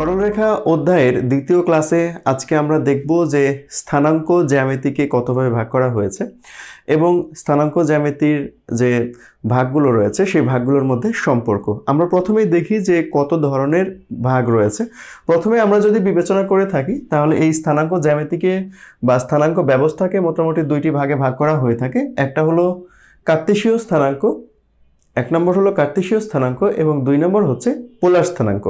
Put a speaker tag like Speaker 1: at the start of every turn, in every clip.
Speaker 1: সরলরেখা অধ্যায়ের দ্বিতীয় ক্লাসে আজকে আমরা দেখব যে স্থানাঙ্ক জ্যামিতিকে কতভাবে ভাগ করা হয়েছে এবং স্থানাঙ্ক জ্যামিতির যে ভাগগুলো রয়েছে, সেই ভাগগুলোর মধ্যে সম্পর্ক। আমরা প্রথমেই দেখি যে কত ধরনের ভাগ রয়েছে। প্রথমে আমরা যদি বিবেচনা করে থাকি, তাহলে এই স্থানাঙ্ক জ্যামিতিকে বা স্থানাঙ্ক ব্যবস্থাকে মোটামুটি দুইটি ভাগে ভাগ করা হয়ে থাকে। একটা হলো কার্তেশীয় স্থানাঙ্ক এক নম্বর হলো কার্তেশীয় স্থানাঙ্ক এবং দুই নম্বর হচ্ছে পোলার স্থানাঙ্ক।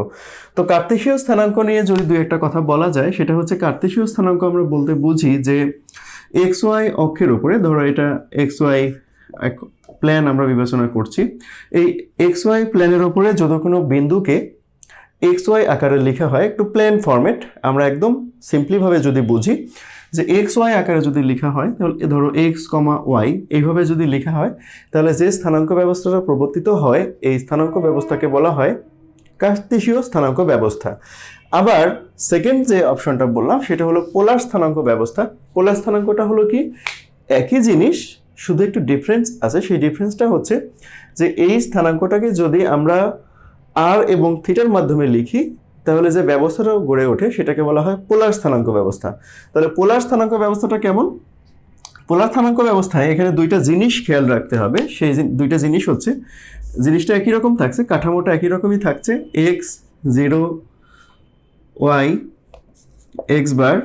Speaker 1: তো কার্তেশীয় স্থানাঙ্ক নিয়ে যদি দুই একটা কথা বলা যায়, সেটা হচ্ছে কার্তেশীয় স্থানাঙ্ক আমরা বলতে বুঝি যে এক্স ওয়াই অক্ষের উপরে, ধরো এটা এক্স ওয়াই এক প্ল্যান আমরা বিবেচনা করছি, এই এক্স ওয়াই প্ল্যানের উপরে যদি কোনো বিন্দুকে এক্স ওয়াই আকারে লেখা হয়, একটু প্ল্যান ফরম্যাট আমরা একদম সিম্পলিভাবে যদি বুঝি যে এক্স ওয়াই আকারে যদি লেখা হয়, তাহলে ধরো এক্স কমা ওয়াই এইভাবে যদি লেখা হয়, তাহলে যে স্থানাঙ্ক ব্যবস্থাটা প্রবর্তিত হয়, এই স্থানাঙ্ক ব্যবস্থাকে বলা হয় কার্তেশীয় স্থানাঙ্ক ব্যবস্থা। আবার সেকেন্ড যে অপশনটা বললাম, সেটা হলো পোলার স্থানাঙ্ক ব্যবস্থা। পোলার স্থানাঙ্কটা হলো কি? একই জিনিস, শুধু একটু ডিফারেন্স আছে, সেই ডিফারেন্সটা হচ্ছে যে এই স্থানাঙ্কটাকে যদি আমরা আর এবং থিটার মাধ্যমে লিখি তাহলে যে ব্যবস্থাটা গড়ে ওঠে সেটাকে বলা হয় পোলার স্থানাঙ্ক ব্যবস্থা। তাহলে পোলার স্থানাঙ্ক ব্যবস্থাটা কেমন? পোলার স্থানাঙ্ক ব্যবস্থায় এখানে দুইটা জিনিস খেয়াল রাখতে হবে। সেই দুইটা জিনিস হচ্ছে, জিনিসটা একই রকম থাকছে, কাঠামোটা একই রকমই থাকছে x zero y x bar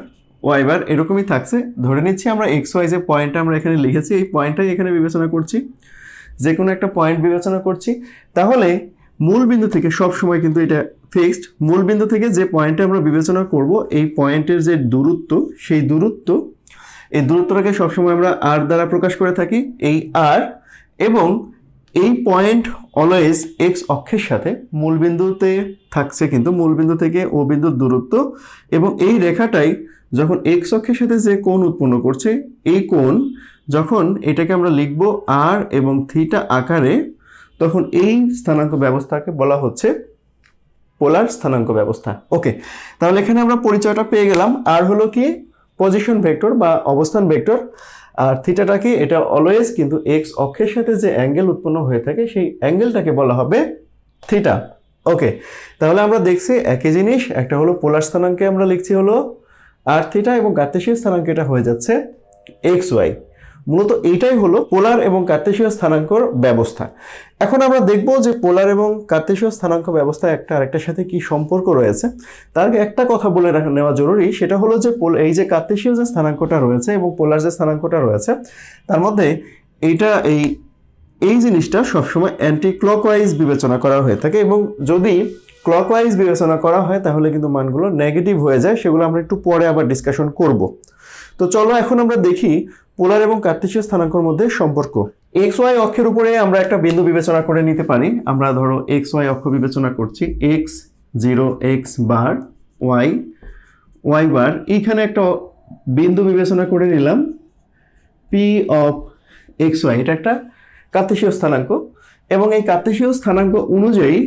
Speaker 1: y bar এরকমই থাকছে। ধরে নিচ্ছি আমরা এক্স ওয়াই যে পয়েন্টটা আমরা এখানে লিখেছি, এই পয়েন্টটাই এখানে বিবেচনা করছি। যে কোনো একটা পয়েন্ট বিবেচনা করছি। তাহলে মূল বিন্দু থেকে সব সময় কিন্তু এটা ফিক্সড মূল বিন্দু থেকে যে পয়েন্টটা আমরা বিবেচনা করব, এই পয়েন্টের যে দূরত্ব, সেই দূরত্ব, এই দূরত্বটাকে সবসময় আমরা আর দ্বারা প্রকাশ করে থাকি, এই আর এবং এই পয়েন্ট অলওয়েজ এক্স অক্ষের সাথে মূলবিন্দুতে থাকছে কিন্তু মূলবিন্দু থেকে ও বিন্দুর দূরত্ব, এবং এই রেখাটাই যখন এক্স অক্ষের সাথে যে কোণ উৎপন্ন করছে, এই কোণ যখন এটাকে আমরা লিখব আর এবং থিটা আকারে, তখন এই স্থানাঙ্ক ব্যবস্থাকে বলা হচ্ছে পোলার স্থানাঙ্ক ব্যবস্থা। ওকে, তাহলে এখানে আমরা পরিচয়টা পেয়ে গেলাম। আর হলো কি পজিশন ভেক্টর বা অবস্থান ভেক্টর আর থিটাটা কি, এটা অলওয়েজ কিন্তু এক্স অক্ষের সাথে যে অ্যাঙ্গেল উৎপন্ন হয়ে থাকে, সেই অ্যাঙ্গেলটাকে বলা হবে থিটা ওকে, তাহলে আমরা দেখছি একই জিনিস, একটা হলো পোলার স্থানাঙ্কে আমরা লিখছি হলো আর থিটা এবং কার্তেশীয় স্থানাঙ্ক এটা হয়ে যাচ্ছে এক্স ওয়াই মূলত এইটাই হলো পোলার এবং কার্তেশীয় স্থানাঙ্কর ব্যবস্থা। এখন আমরা দেখব যে পোলার এবং কার্তেশীয় স্থানাঙ্ক ব্যবস্থা একটা আরেকটার সাথে কি সম্পর্ক রয়েছে। তার একটা কথা বলে রাখা, নেওয়া জরুরি, সেটা হলো যে পোল- এই যে কার্তেশীয় যে স্থানাঙ্কটা রয়েছে এবং পোলার যে স্থানাঙ্কটা রয়েছে, তার মধ্যে এইটা, এই এই জিনিসটা সবসময় অ্যান্টি ক্লকওয়াইজ বিবেচনা করা হয়ে থাকে এবং যদি ক্লকওয়াইজ বিবেচনা করা হয়, তাহলে কিন্তু মানগুলো নেগেটিভ হয়ে যায়, সেগুলো আমরা একটু পরে আবার ডিসকাশন করব। তো চলো এখন আমরা দেখি পোলার এবং কার্তেশীয় স্থানাঙ্কর মধ্যে সম্পর্ক। এক্স ওয়াই অক্ষের উপরে আমরা একটা বিন্দু বিবেচনা করে নিতে পারি। আমরা ধরো এক্স ওয়াই অক্ষ বিবেচনা করছি। X zero x bar y y bar এইখানে একটা বিন্দু বিবেচনা করে নিলাম। পি অফ এক্স ওয়াই এটা একটা কার্তেশীয় স্থানাঙ্ক। এবং এই কার্তেশীয় স্থানাঙ্ক অনুযায়ী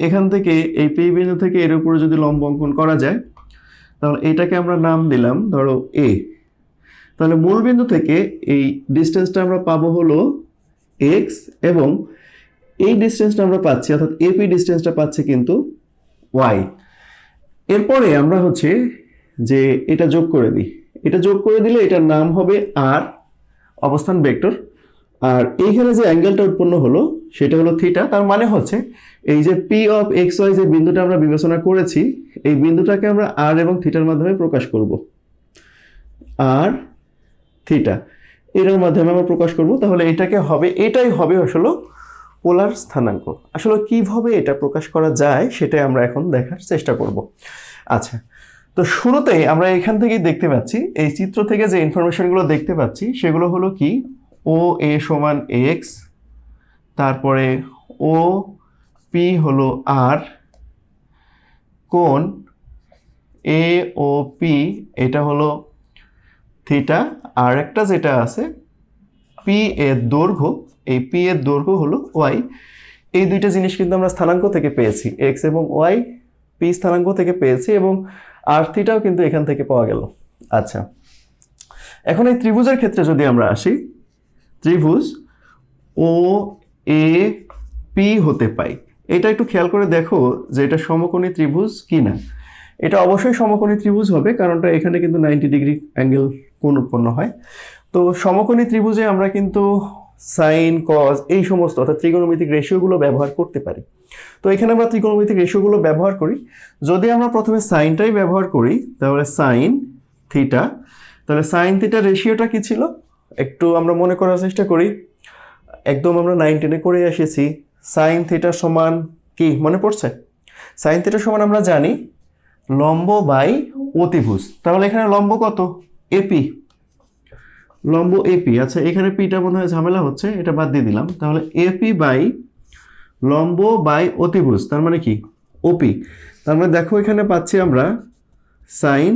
Speaker 1: এখান থেকে এই পি বিন্দু থেকে এর উপরে যদি লম্ব অঙ্কন করা যায়, তাহলে এটাকে আমরা নাম দিলাম ধরো এ তাহলে মূল বিন্দু থেকে এই ডিস্টেন্সটা আমরা পাবো হলো এক্স এবং এই ডিস্টেন্সটা আমরা পাচ্ছি, অর্থাৎ এপি ডিস্টেন্সটা পাচ্ছি কিন্তু ওয়াই এরপরে আমরা হচ্ছে যে এটা যোগ করে দিই। এটা যোগ করে দিলে এটার নাম হবে আর অবস্থান ভেক্টর। আর এইখানে যে অ্যাঙ্গেলটা উৎপন্ন হলো, সেটা হলো থিটা তার মানে হচ্ছে এই যে পি অফ এক্স ওয়াই যে বিন্দুটা আমরা বিবেচনা করেছি, এই বিন্দুটাকে আমরা আর এবং থিটার মাধ্যমে প্রকাশ করব। আর থিটা এটার মাধ্যমে আমরা প্রকাশ করব, তাহলে এটাকে হবে, এটাই হবে আসলে পোলার স্থানাঙ্ক। আসলে কীভাবে এটা প্রকাশ করা যায় সেটাই আমরা এখন দেখার চেষ্টা করব। আচ্ছা তো শুরুতেই আমরা এখান থেকেই দেখতে পাচ্ছি, এই চিত্র থেকে যে ইনফরমেশনগুলো দেখতে পাচ্ছি, সেগুলো হলো কি? ও এ সমান এক্স তারপরে ও পি হলো আর কোন এ ও পি এটা হলো থিটা আর একটা যেটা আছে পি এর দৈর্ঘ্য, এই পি এর দৈর্ঘ্য হলো ওয়াই এই দুইটা জিনিস কিন্তু আমরা স্থানাঙ্ক থেকে পেয়েছি এক্স এবং ওয়াই পি স্থানাঙ্ক থেকে পেয়েছি এবং আর থিটাও কিন্তু এখান থেকে পাওয়া গেল। আচ্ছা এখন এই ত্রিভুজের ক্ষেত্রে যদি আমরা আসি, ত্রিভুজ ও এ পি হতে পাই। এটা একটু খেয়াল করে দেখো যে এটা সমকোণী ত্রিভুজ কি না এটা অবশ্যই সমকোণী ত্রিভুজ হবে, কারণটা এখানে কিন্তু নাইনটি ডিগ্রি অ্যাঙ্গেল কোণ উৎপন্ন হয়। তো সমকোণী ত্রিভুজে আমরা কিন্তু সাইন কজ এই সমস্ত অর্থাৎ ত্রিকোণমিতিক রেশিওগুলো ব্যবহার করতে পারি। তো এখানে আমরা ত্রিকোণমিতিক রেশিওগুলো ব্যবহার করি। যদি আমরা প্রথমে সাইনটাই ব্যবহার করি, তাহলে সাইন থিটা তাহলে সাইন থিটা রেশিওটা কি ছিল? একটু আমরা মনে করার চেষ্টা করি। একদম আমরা নাইন টেনে করে এসেছি। সাইন থিটা সমান কি? মনে পড়ছে? সাইন থিটা সমান আমরা জানি লম্ব বাই অতিভুজ। তাহলে এখানে লম্ব কত? এপি লম্ব এপি আচ্ছা এখানে পিটা মনে হয় ঝামেলা হচ্ছে, এটা বাদ দিয়ে দিলাম। তাহলে এপি বাই লম্ব বাই অতিভুজ, তার মানে কি? ওপি তার মানে দেখো, এখানে পাচ্ছি আমরা সাইন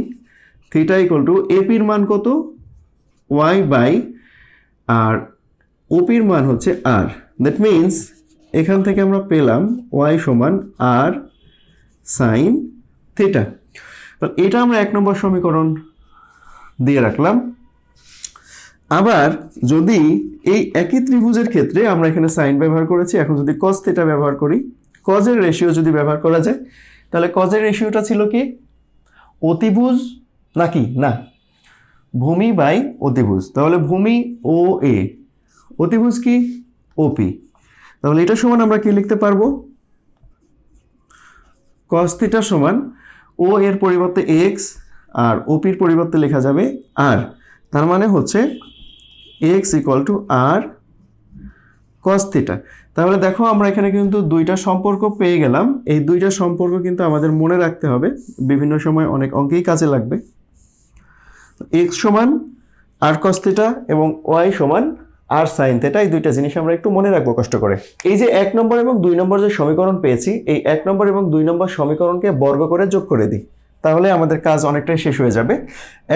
Speaker 1: থিটা ইকুয়াল টু এপির মান কত? ওয়াই বাই আর ওপির মান হচ্ছে আর দ্যাট মিন্স এখান থেকে আমরা পেলাম ওয়াই সমান আর সাইন থিটা তাহলে এটা আমরা এক নম্বর সমীকরণ দিয়ে রাখলাম। আবার যদি এই একই ত্রিভুজের ক্ষেত্রে আমরা এখানে সাইন ব্যবহার করেছি, এখন যদি কজ থিটা ব্যবহার করি কজের রেশিও যদি ব্যবহার করা যায়, তাহলে কজের রেশিওটা ছিল কি? অতিভুজ নাকি? না। ভূমি বাই অতিভুজ। তাহলে ভূমি ও এ অতিভুজ কি? ওপি তাহলে এটা সমান আমরা কি লিখতে পারব? কস থিটা সমান ও এর পরিবর্তে এক্স আর ওপির পরিবর্তে লেখা যাবে আর তার মানে হচ্ছে x equal to r cos theta তাহলে দেখো আমরা এখানে কিন্তু দুইটা সম্পর্ক পেয়ে গেলাম। এই দুইটা সম্পর্ক কিন্তু আমাদের মনে রাখতে হবে। বিভিন্ন সময় অনেক অঙ্কেই কাজে লাগবে। এক্স সমান আর কস থিটা এবং ওয়াই সমান আর সাইন থিটা এই দুইটা জিনিস আমরা একটু মনে রাখব, কষ্ট করে। এই যে এক নম্বর এবং দুই নম্বর যে সমীকরণ পেয়েছি, এই এক নম্বর এবং দুই নম্বর সমীকরণকে বর্গ করে যোগ করে দিই। তাহলে আমাদের কাজ অনেকটাই শেষ হয়ে যাবে।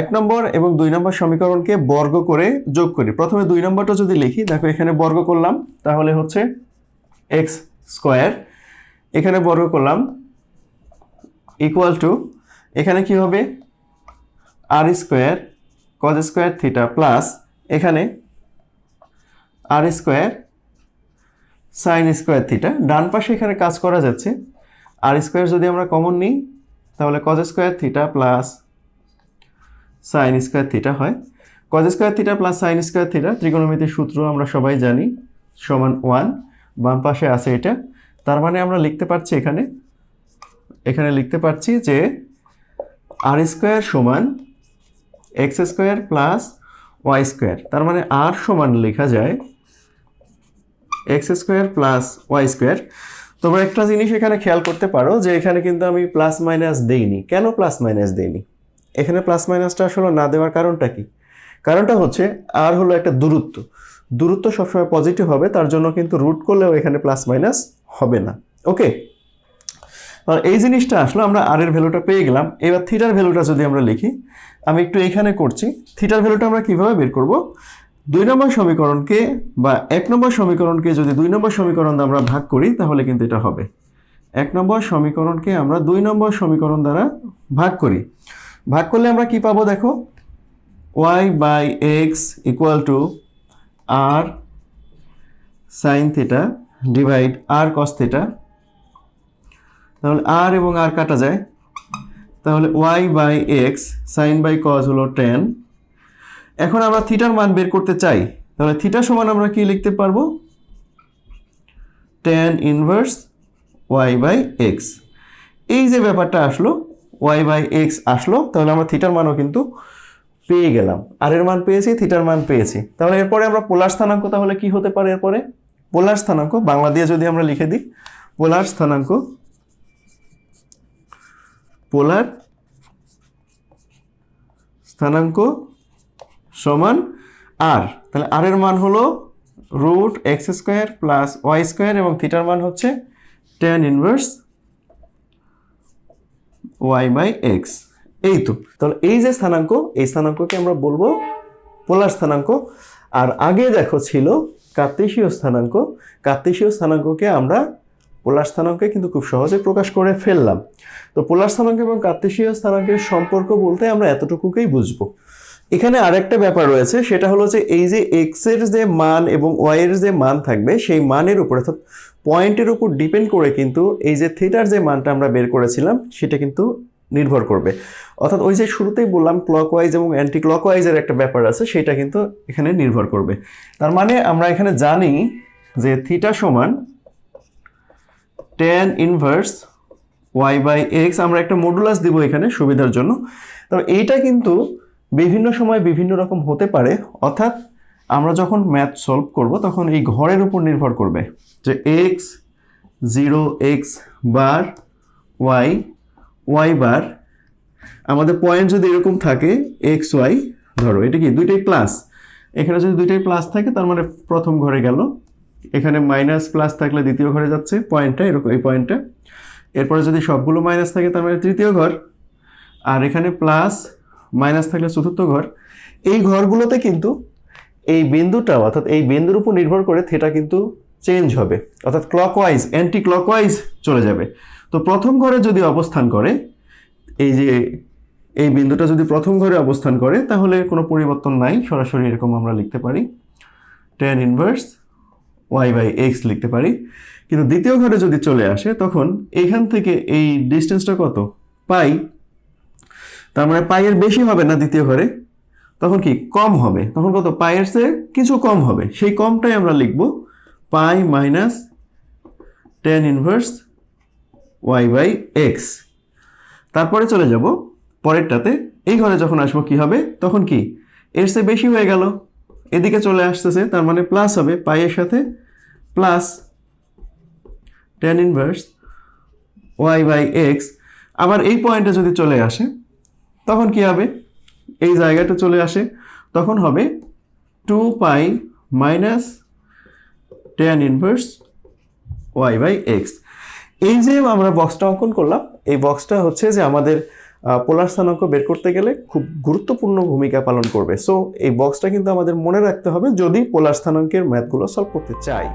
Speaker 1: এক নম্বর এবং দুই নম্বর সমীকরণকে বর্গ করে যোগ করি। প্রথমে দুই নম্বরটা যদি লিখি, দেখো এখানে বর্গ করলাম, তাহলে হচ্ছে এক্স স্কোয়ার এখানে বর্গ করলাম ইকুয়াল টু এখানে কি হবে? R square cos square theta plus এখানে r square sine square theta ডান পাশে এখানে কাজ করা যাচ্ছে। আর স্কোয়ার যদি আমরা কমন নিই, তাহলে cos square theta plus sine square theta হয়। Cos square theta plus sine square theta ত্রিকোণমিতির সূত্র আমরা সবাই জানি, সমান ওয়ান বাম পাশে আছে এটা। তার মানে আমরা লিখতে পারছি এখানে এখানে লিখতে পারছি যে আর স্কোয়ার সমান x square plus y square. তার মানে আর সমান লেখা যায় x square plus y square তোমরা একটা জিনিস এখানে খেয়াল করতে পারো যে এখানে কিন্তু আমি প্লাস মাইনাস দেইনি। কেন প্লাস মাইনাস দেইনি? এখানে প্লাস মাইনাসটা আসলে না দেওয়ার কারণটা কি? কারণটা হচ্ছে আর হলো একটা দূরত্ব। দূরত্ব সবসময় পজিটিভ হবে, তার জন্য কিন্তু রুট করলেও এখানে প্লাস মাইনাস হবে না। ওকে এই জিনিসটা আসলো, আমরা আর এর ভ্যালুটা পেয়ে গেলাম। এবার থিটার ভ্যালুটা যদি আমরা লিখি, আমি একটু এখানে করছি। থিটার ভ্যালুটা আমরা কীভাবে বের করব? দুই নম্বর সমীকরণকে বা এক নম্বর সমীকরণকে যদি দুই নম্বর সমীকরণ আমরা ভাগ করি, তাহলে কিন্তু এটা হবে। এক নম্বর সমীকরণকে আমরা দুই নম্বর সমীকরণ দ্বারা ভাগ করি। ভাগ করলে আমরা কি পাবো দেখো? Y by x equal to r sine theta divide r cos theta তাহলে আর এবং আর কাটা যায়। তাহলে y by x sine by cos হলো টেন এখন আমরা থিটার মান বের করতে চাই, তাহলে থিটা সমান আমরা কি লিখতে পারব? Tan inverse y by x এই যে ব্যাপারটা আসলো ওয়াই বাই এক্স আসলো, তাহলে আমরা থিটার মানও কিন্তু পেয়ে গেলাম। আর এর মান পেয়েছি, থিটার মান পেয়েছি। তাহলে এরপরে আমরা পোলার স্থানাঙ্ক তাহলে কি হতে পারে এরপরে? পোলার স্থানাঙ্ক, বাংলা দিয়ে যদি আমরা লিখে দিই, পোলার স্থানাঙ্ক পোলার স্থানাঙ্ক সমান আর তাহলে আর এর মান হলো root x square plus y square এবং থিটার মান হচ্ছে tan inverse y by x এই তো, তাহলে এই যে স্থানাঙ্ক, এই স্থানাঙ্ককে আমরা বলব পোলার স্থানাঙ্ক। আর আগে দেখো ছিল কার্তেশীয় স্থানাঙ্ক। কার্তেশীয় স্থানাঙ্ককে আমরা পোলার স্থানাঙ্কে কিন্তু খুব সহজে প্রকাশ করে ফেললাম। তো পোলার স্থানাঙ্ক এবং কার্তেশীয় স্থানাঙ্কের সম্পর্ক বলতে আমরা এতটুকুকেই বুঝব। এখানে আরেকটা ব্যাপার রয়েছে, সেটা হলো যে এই যে এক্সের যে মান এবং ওয়াই এর যে মান থাকবে, সেই মানের উপর অর্থাৎ পয়েন্টের উপর ডিপেন্ড করে কিন্তু এই যে থিটার যে মানটা আমরা বের করেছিলাম, সেটা কিন্তু নির্ভর করবে। অর্থাৎ ওই যে শুরুতেই বললাম ক্লকওয়াইজ এবং অ্যান্টি ক্লকওয়াইজের একটা ব্যাপার আছে, সেটা কিন্তু এখানে নির্ভর করবে। তার মানে আমরা এখানে জানি যে থিটা সমান tan inverse y by x আমরা একটা মডুলাস দিব এখানে সুবিধার জন্য। তবে এইটা কিন্তু বিভিন্ন সময় বিভিন্ন রকম হতে পারে, অর্থাৎ আমরা যখন ম্যাথ সলভ করব, তখন এই ঘরের উপর নির্ভর করবে যে x zero x bar y y bar আমাদের পয়েন্ট যদি এরকম থাকে এক্স ওয়াই ধরো, এটা কি দুইটাই প্লাস এখানে যদি দুইটাই প্লাস থাকে, তার মানে প্রথম ঘরে গেল। এখানে মাইনাস প্লাস থাকলে দ্বিতীয় ঘরে যাচ্ছে পয়েন্টটা এরকম, এই পয়েন্টটা এরপরে যদি সবগুলো মাইনাস থাকে, তার মানে তৃতীয় ঘর। আর এখানে প্লাস মাইনাস থাকলে চতুর্থ ঘর, এই ঘরগুলোতে কিন্তু এই বিন্দুটা অর্থাৎ এই বিন্দুর উপর নির্ভর করে থেটা কিন্তু চেঞ্জ হবে, অর্থাৎ ক্লকওয়াইজ অ্যান্টি ক্লকওয়াইজ চলে যাবে। তো প্রথম ঘরে যদি অবস্থান করে, এই যে এই বিন্দুটা যদি প্রথম ঘরে অবস্থান করে, তাহলে কোনো পরিবর্তন নাই, সরাসরি এরকম আমরা লিখতে পারি। Tan inverse y by x লিখতে পারি। কিন্তু দ্বিতীয় ঘরে যদি চলে আসে, তখন এখান থেকে এই ডিস্টেন্সটা কত? পাই তার মানে পায়ের বেশি হবে না দ্বিতীয় ঘরে? তখন কি? কম হবে। তখন কত? পায়ের চেয়ে কিছু কম হবে। সেই কমটাই আমরা লিখব pi minus tan inverse y by x তারপরে চলে যাব পরেরটাতে। এই ঘরে যখন আসব কি হবে? তখন কি? এর চেয়ে বেশি হয়ে গেল। এদিকে চলে আসতেছে, তার মানে প্লাস হবে পাইয়ের সাথে plus tan inverse y by x আবার এই পয়েন্টে যদি চলে আসে তখন কি হবে? এই জায়গাটা চলে আসে। তখন হবে two pi minus tan inverse y by x এই যে আমরা বক্সটা অঙ্কন করলাম, এই বক্সটা হচ্ছে যে আমাদের পোলার স্থানাঙ্ক বের করতে গেলে খুব গুরুত্বপূর্ণ ভূমিকা পালন করবে। সো এই বক্সটা কিন্তু আমাদের মনে রাখতে হবে যদি পোলার স্থানাঙ্কের ম্যাথগুলো সলভ করতে চাই।